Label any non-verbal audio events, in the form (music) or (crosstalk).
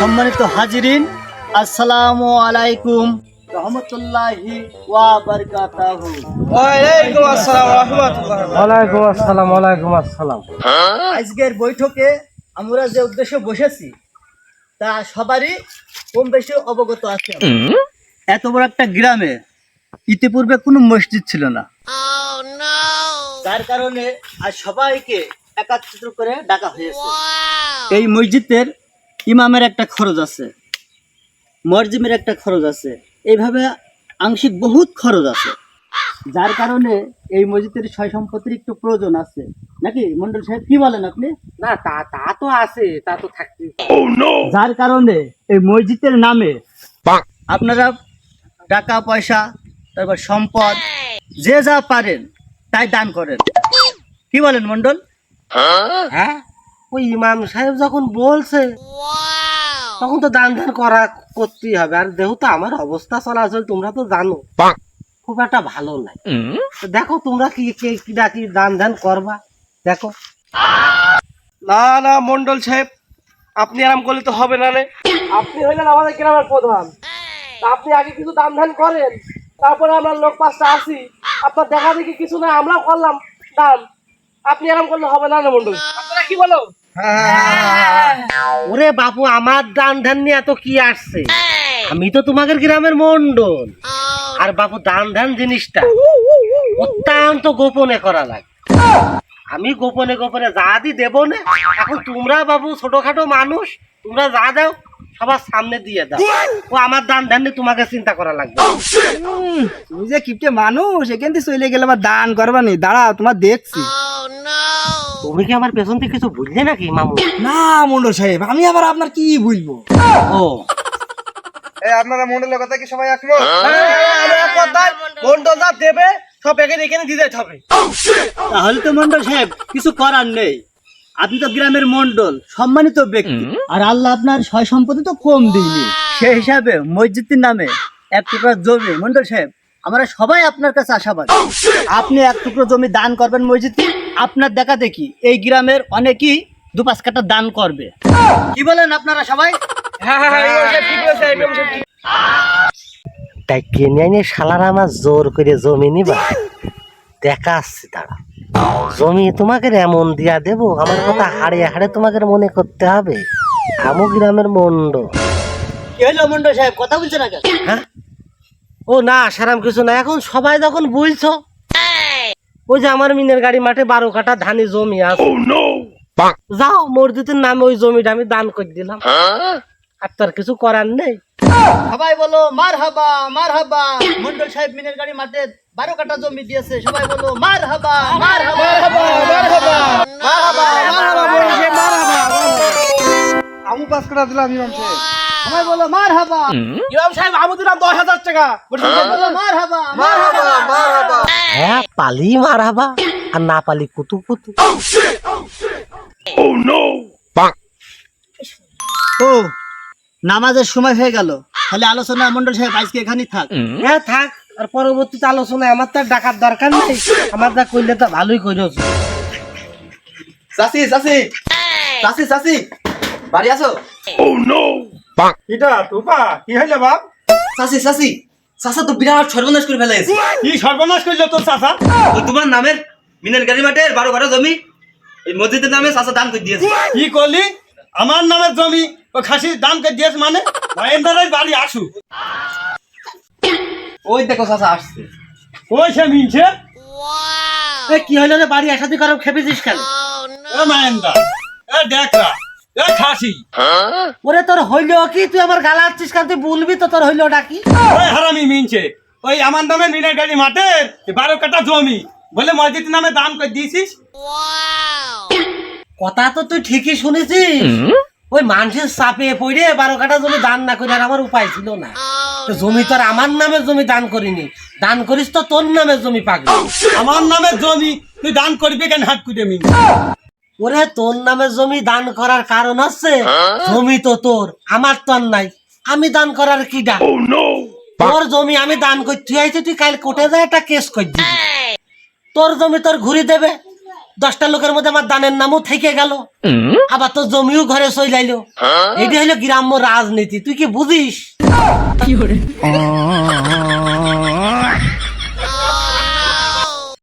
সম্মানিত হাজিরিন আসসালামু আলাইকুম রহমতুল্লাহি ওয়া বারাকাতাহু। ওয়ালাইকুম আসসালাম রাহমাতুল্লাহ ওয়ালাইকুম আসসালাম ওয়ালাইকুম আসসালাম। আজকের বৈঠকে আমরা যে উদ্দেশ্যে বসেছি তা সবারই কম বেশি অবগত আছে। এত বড় একটা গ্রামে ইতিপূর্বে কোনো মসজিদ ছিল না। যার কারণে আজ সবাইকে একাত্রিত করে ডাকা হয়েছে। এই মসজিদের ইমামের একটা খরচ আছে মসজিদের একটা খরচ আছে এইভাবে আংশিক বহুত খরচ আছে। যার কারণে এই মসজিদের সয় সম্পত্তির একটু প্রয়োজন আছে। নাকি মন্ডল সাহেব কি বলেন আপনি? না তা তা তো আছে তা তো থাকতে যার কারণে এই মসজিদের নামে আপনারা টাকা পয়সা তারপর সম্পদ যে যা পারেন তাই দান করেন। কি বলেন মন্ডল? হ্যাঁ? ওই ইমাম সাহেব যখন বলছে তখন তো দান ধ্যান করা করতেই হবে। আর যেহেতু আমার অবস্থা চলাচল তোমরা তো জানো খুব একটা ভালো নাই। দেখো তোমরা কি কি কি দান ধ্যান করবা? দেখো। না না মন্ডল সাহেব আপনি আরাম করলে তো হবে না রে আপনি হইলেন আমাদের গ্রামের প্রধান। আপনি আগে কিছু দান ধান করেন তারপরে আমরা লোক পাঁচটা আসি। আপনার দেখা দেখি কিছু না আমরাও করলাম দাম আপনি আরাম করলে হবে না রে মন্ডল আপনারা কি বলো? ওরে বাপু আমার দান ধ্যান নিয়ে এত কি আসছে? আমি তো তোমাদের গ্রামের মন্ডল আর বাপু দান ধ্যান জিনিসটা অত্যন্ত গোপনে করা লাগে। আমি গোপনে গোপনে যা দি দেব না এখন তোমরা বাবু ছোটখাটো মানুষ তোমরা যা দাও সবার সামনে দিয়ে দাও। ও আমার দান ধ্যান নিয়ে তোমাকে চিন্তা করা লাগবে। তুমি যে কিপটে মানুষ এখান থেকে চলে গেলে আবার দান করবা নি। দাঁড়াও তোমার দেখছি। তুমি কি আমার পেছন থেকে কিছু বুঝলে নাকি মামু? না মন্ডল সাহেব আমি আবার আপনার কি বলব ও। আপনারা মন্ডলের কথা কি সবাই একমত? মন্ডল। যা দেবে সব এখানে এখানে দিয়ে দিতে হবে। তাহলে তো মন্ডল সাহেব কিছু করার নেই। আপনি তো গ্রামের মন্ডল সম্মানিত ব্যক্তি। আর আল্লাহ আপনার সয় সম্পত্তি তো কম দিইনি। সেই হিসাবে মসজিদের নামে এক টুকরা জমি মন্ডল সাহেব আমরা সবাই আপনার কাছে আশাবাদী। আপনি এক টুকরো জমি দান করবেন মসজিদে। আপনার দেখা দেখি এই গ্রামের অনেকেই দু পাঁচ কাটা দান করবে। কি বলেন আপনারা সবাই? হ্যাঁ হ্যাঁ হ্যাঁ তাই কিনে এনে শালারা আমার জোর করে জমি নিবা। দেখা আসছে তারা জমি তোমাকে এমন দিয়া দেব আমার কথা হাড়ে হাড়ে তোমাকে মনে করতে হবে। আমু গ্রামের মন্ড। কি হলো মন্ডল সাহেব কথা বলছে না কেন? হ্যাঁ? ও না সারাম কিছু না এখন সবাই যখন বলছো ওই যে আমার মিনের গাড়ি মাঠে বারো কাটা ধানি জমি আছে। যাও মসজিদের নামে ওই জমিটা আমি দান করে দিলাম। আর তোর কিছু করার নেই। সবাই বলো মার হাবা মার হাবা মন্ডল সাহেব মিনের গাড়ি মাঠে বারো কাটা জমি দিয়েছে। সবাই বলো মার হাবা মার হাবা আমু পাস করা দিলাম ইমাম সাহেব। সবাই বলো মার হাবা ইমাম সাহেব আমি দিলাম দশ হাজার টাকা। সবাই বলো মার হাবা মার হাবা হ্যাঁ পালি মারাবা। আর না পালি কুতু কুতু। ও নামাজের সময় হয়ে গেল। তাহলে আলোচনা মন্ডল সাহেব আজকে এখানেই থাক। হ্যাঁ থাক। আর পরবর্তীতে আলোচনায় আমার তো ডাকার দরকার নেই। আমার যা করলে তো ভালোই করেছ চাচি চাচি! চাচি চাচি! বাড়ি আছো এটা তুপা কি হইলে বাপ? চাচি চাচি! চাচা তো বিরাট সর্বনাশ করে ফেলেছে কি সর্বনাশ করল তোর চাচা? ওই তোমার নামের মিনের গাড়ি মাঠের বারো কাটা জমি এই মসজিদের নামে চাচা দান করে দিয়েছে। কি করলি? আমার নামের জমি ও খাসির দাম কে দিয়েছে মানে? মহেন্দ্রের বাড়ি আসু। ওই দেখো চাচা আসছে। ওই সে মিনছে। এ, কি হইল রে বাড়ি আসাতে করো খেপেছিস কেন? এ মহেন্দ্র। এ দেখরা খাসি ওরে তোর হইল কি? তুই আমার গালা আছিস কেন? তুই বলবি তো তোর হইল ডাকি ওই হারামি মিনছে। ওই আমার নামে মিনের গাড়ি মাঠের বারো কাটা জমি। বলে মসজিদ নামে দান করে দিয়েছিস? কথা তো তুই ঠিকই শুনেছিস। ওই মানুষের চাপে পড়ে বারো কাটা জমি দান না করে আর আমার উপায় ছিল না। জমি তো আর আমার নামে জমি দান করিনি। দান করিস তো তোর নামে জমি পাগলি। আমার নামের জমি তুই দান করবি কেন হাত কুটে মিন ওরে তোর নামে জমি দান করার কারণ হচ্ছে জমি তো তোর আমার তো নাই। আমি দান করার কি ডাক? তোর জমি আমি দান করতে আইছি তুই কাল কোর্টে যায় একটা কেস করে। দিবি তোর জমি তোর ঘুরি দেবে। দশটা লোকের মধ্যে আমার দানের নামও থেকে গেল। আবার তোর জমিও ঘরে চলে যাইলো এটা হলো গ্রাম্য রাজনীতি তুই কি বুঝিস? (laughs)